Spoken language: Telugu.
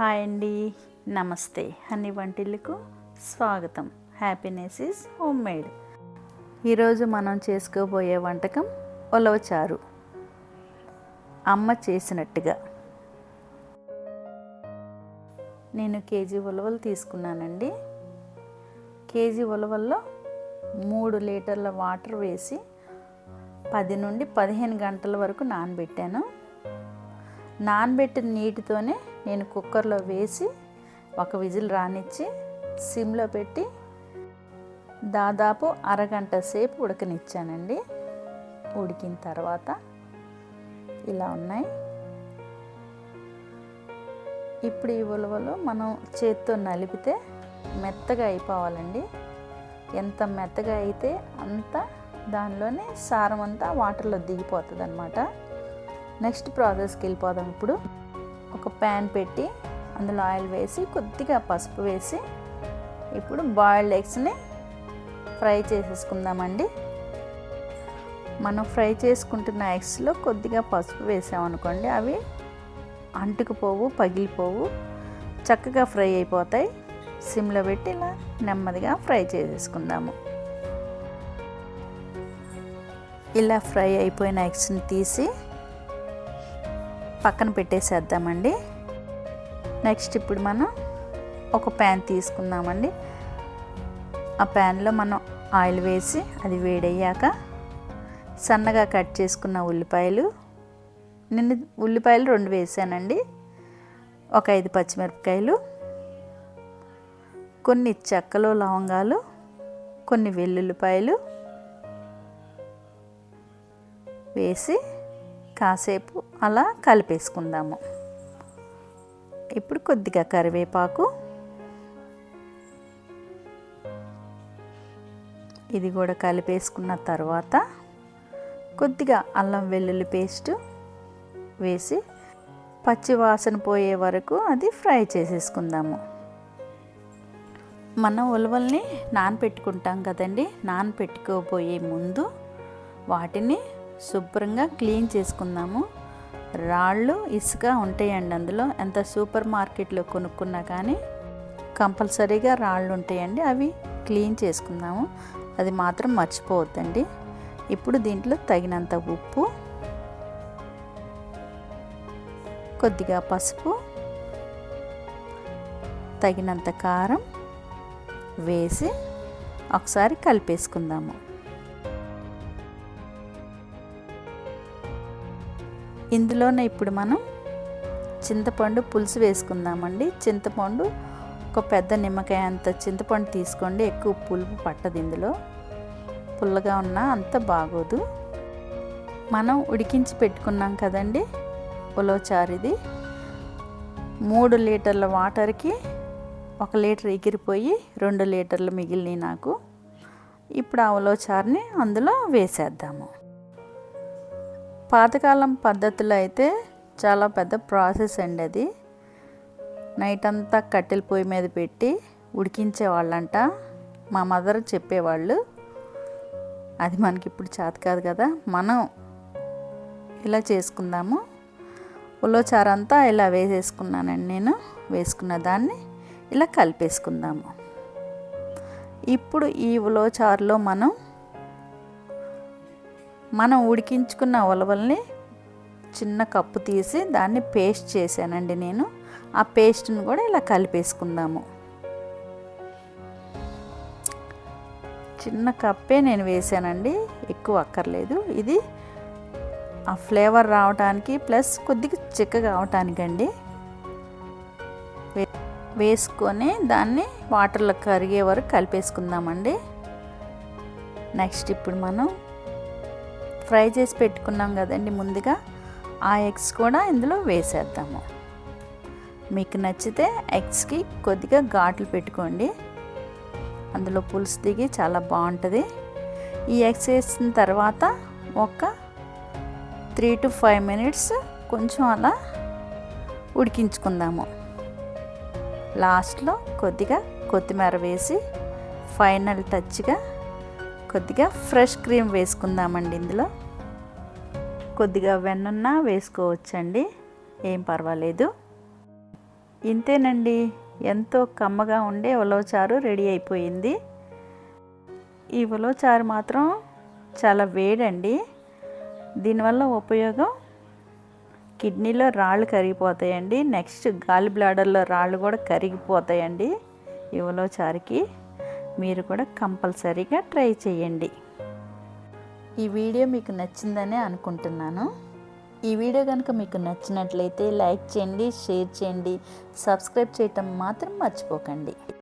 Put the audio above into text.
హాయ్ అండి. నమస్తే. అన్ని వంటిల్లుకు స్వాగతం. హ్యాపీనెస్ ఈజ్ హోమ్ మేడ్ ఈరోజు మనం చేసుకోబోయే వంటకం ఉలవచారు అమ్మ చేసినట్టుగా. నేను కేజీ ఉలవలు తీసుకున్నానండి. కేజీ ఉలవల్లో మూడు లీటర్ల వాటర్ వేసి పది నుండి పదిహేను గంటల వరకు నానబెట్టాను. నానబెట్టిన నీటితోనే నేను కుక్కర్లో వేసి ఒక విజిల్ రానిచ్చి సిమ్లో పెట్టి దాదాపు అరగంట సేపు ఉడకనిచ్చానండి. ఉడికిన తర్వాత ఇలా ఉన్నాయి. ఇప్పుడు ఈ ఉలవలు మనం చేత్తో నలిపితే మెత్తగా అయిపోవాలండి. ఎంత మెత్తగా అయితే అంత దానిలోనే సారం అంతా వాటర్లో దిగిపోతుంది అనమాట నెక్స్ట్ ప్రాసెస్కి వెళ్ళిపోదాం ఇప్పుడు. ఒక ప్యాన్ పెట్టి అందులో ఆయిల్ వేసి కొద్దిగా పసుపు వేసి ఇప్పుడు బాయిల్డ్ ఎగ్స్ని ఫ్రై చేసేసుకుందామండి. మనం ఫ్రై చేసుకుంటున్న ఎగ్స్లో కొద్దిగా పసుపు వేసామనుకోండి అవి అంటుకుపోవు పగిలిపోవు చక్కగా ఫ్రై అయిపోతాయి. సిమ్లో పెట్టి ఇలా నెమ్మదిగా ఫ్రై చేసేసుకుందాము. ఇలా ఫ్రై అయిపోయిన ఎగ్స్ని తీసి పక్కన పెట్టేసేద్దామండి. నెక్స్ట్ ఇప్పుడు మనం ఒక ప్యాన్ తీసుకుందామండి. ఆ ప్యాన్లో మనం ఆయిల్ వేసి అది వేడయ్యాక సన్నగా కట్ చేసుకున్న ఉల్లిపాయలు. నిన్న ఉల్లిపాయలు రెండు వేసానండి. ఒక ఐదు పచ్చిమిరపకాయలు కొన్ని చెక్కలు లవంగాలు కొన్ని వెల్లుల్లిపాయలు వేసి కాసేపు అలా కలిపేసుకుందాము. ఇప్పుడు కొద్దిగా కరివేపాకు. ఇది కూడా కలిపేసుకున్న తర్వాత కొద్దిగా అల్లం వెల్లుల్లి పేస్ట్ వేసి పచ్చి వాసన పోయే వరకు అది ఫ్రై చేసేసుకుందాము. మనం ఉలవల్ని నానపెట్టుకుంటాం కదండి. నానపెట్టుకోబోయే ముందు వాటిని శుభ్రంగా క్లీన్ చేసుకుందాము. రాళ్ళు ఇసుక ఉంటాయండి అందులో. ఎంత సూపర్ మార్కెట్లో కొనుక్కున్నా కానీ కంపల్సరీగా రాళ్ళు ఉంటాయండి. అవి క్లీన్ చేసుకుందాము. అది మాత్రం మర్చిపోవద్దండి. ఇప్పుడు దీంట్లో తగినంత ఉప్పు కొద్దిగా పసుపు తగినంత కారం వేసి ఒకసారి కలిపేసుకుందాము. ఇందులోనే ఇప్పుడు మనం చింతపండు పులుసు వేసుకుందామండి. చింతపండు ఒక పెద్ద నిమ్మకాయ అంత చింతపండు తీసుకోండి. ఎక్కువ పులుపు పట్టదు ఇందులో. పుల్లగా ఉన్నా అంత బాగోదు. మనం ఉడికించి పెట్టుకున్నాం కదండి ఉలవచారిది. మూడు లీటర్ల వాటర్కి ఒక లీటర్ ఎగిరిపోయి రెండు లీటర్లు మిగిలినాయి నాకు. ఇప్పుడు ఆ ఉలవచారుని అందులో వేసేద్దాము. పాతకాలం పద్ధతిలో అయితే చాలా పెద్ద ప్రాసెస్ అండి అది. నైట్ అంతా కట్టెల పొయ్యి మీద పెట్టి ఉడికించేవాళ్ళంట మా మదర్ చెప్పేవాళ్ళు అది మనకి ఇప్పుడు చేత కాదు కదా మనం ఇలా చేసుకుందాము? ఉల్లోచారంతా ఇలా వేసేసుకున్నానండి నేను వేసుకున్న దాన్ని ఇలా కలిపేసుకుందాము. ఇప్పుడు ఈ ఉలోచారులో మనం మనం ఉడికించుకున్న ఉలవల్ని చిన్న కప్పు తీసి దాన్ని పేస్ట్ చేశానండి నేను. ఆ పేస్ట్ని కూడా ఇలా కలిపేసుకుందాము. చిన్న కప్పే నేను వేసానండి ఎక్కువ అక్కర్లేదు. ఇది ఆ ఫ్లేవర్ రావడానికి ప్లస్ కొద్దిగా చిక్కగా అవటానికండి. వేసుకొని దాన్ని వాటర్లో కరిగే వరకు కలిపేసుకుందామండి. నెక్స్ట్ ఇప్పుడు మనం ఫ్రై చేసి పెట్టుకున్నాం కదండి ముందుగా. ఆ ఎగ్స్ కూడా ఇందులో వేసేద్దాము. మీకు నచ్చితే ఎగ్స్కి కొద్దిగా ఘాట్లు పెట్టుకోండి. అందులో పులుసు దిగి చాలా బాగుంటుంది. ఈ ఎగ్స్ వేసిన తర్వాత ఒక త్రీ టు ఫైవ్ మినిట్స్ కొంచెం అలా ఉడికించుకుందాము. లాస్ట్లో కొద్దిగా కొత్తిమీర వేసి ఫైనల్ టచ్గా కొద్దిగా ఫ్రెష్ క్రీమ్ వేసుకుందామండి ఇందులో. కొద్దిగా వెన్నున్న వేసుకోవచ్చండి. ఏం పర్వాలేదు. ఇంతేనండి. ఎంతో కమ్మగా ఉండే ఉలవచారు రెడీ అయిపోయింది. ఈ ఉలవచారు మాత్రం చాలా వేడండి. దీనివల్ల ఉపయోగం కిడ్నీలో రాళ్ళు కరిగిపోతాయండి. నెక్స్ట్ గాలి బ్లాడర్లో రాళ్ళు కూడా కరిగిపోతాయండి ఈ ఉలవచారుకి మీరు కూడా కంపల్సరీగా ట్రై చేయండి. ఈ వీడియో మీకు నచ్చిందనే అనుకుంటున్నాను. ఈ వీడియో కనుక మీకు నచ్చినట్లయితే లైక్ చేయండి షేర్ చేయండి సబ్స్క్రైబ్ చేయటం మాత్రం మర్చిపోకండి.